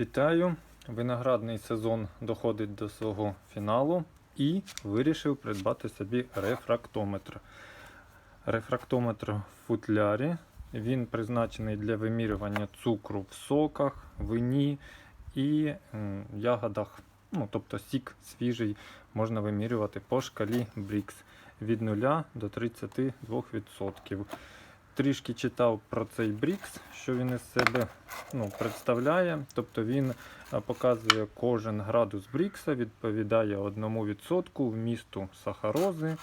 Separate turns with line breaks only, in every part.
Вітаю! Виноградний сезон доходить до свого фіналу і вирішив придбати собі рефрактометр. Рефрактометр в футлярі. Він призначений для вимірювання цукру в соках, вині і ягодах. Ну, тобто сік свіжий можна вимірювати по шкалі Брікс від 0 до 32%. Трішки читав про цей Брікс, що він із себе ну, представляє. Тобто він е, показує кожен градус Брікса, відповідає 1% вмісту сахарози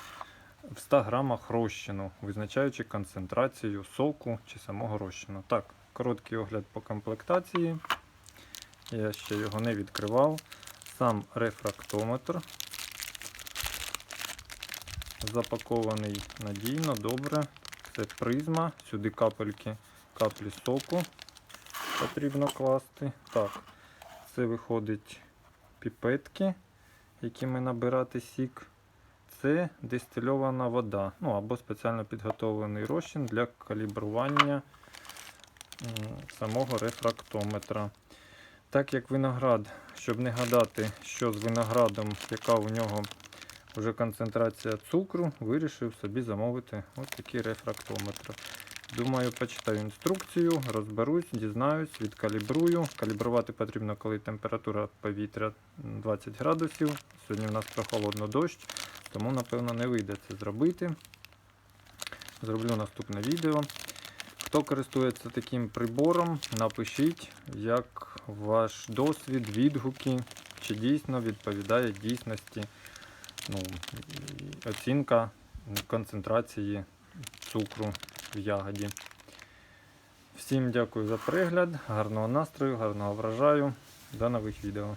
в 100 грамах розчину, визначаючи концентрацію соку чи самого розчину. Так, короткий огляд по комплектації. Я ще його не відкривав. Сам рефрактометр. Запакований надійно, добре. Це призма, сюди капельки, каплі соку потрібно класти. Так, це виходить піпетки, якими набирати сік. Це дистильована вода, ну або спеціально підготовлений розчин для калібрування самого рефрактометра. Так як виноград, щоб не гадати, що з виноградом, яка у нього вже концентрація цукру, вирішив собі замовити ось такий рефрактометр. Думаю, почитаю інструкцію, розберусь, дізнаюсь, відкалібрую. Калібрувати потрібно, коли температура повітря 20 градусів. Сьогодні в нас прохолодно дощ, тому, напевно, не вийде це зробити. Зроблю наступне відео. Хто користується таким прибором, напишіть, як ваш досвід, відгуки, чи дійсно відповідає дійсності ну, оцінка концентрації цукру в ягоді. Всім дякую за перегляд, гарного настрою, гарного врожаю. До нових відео.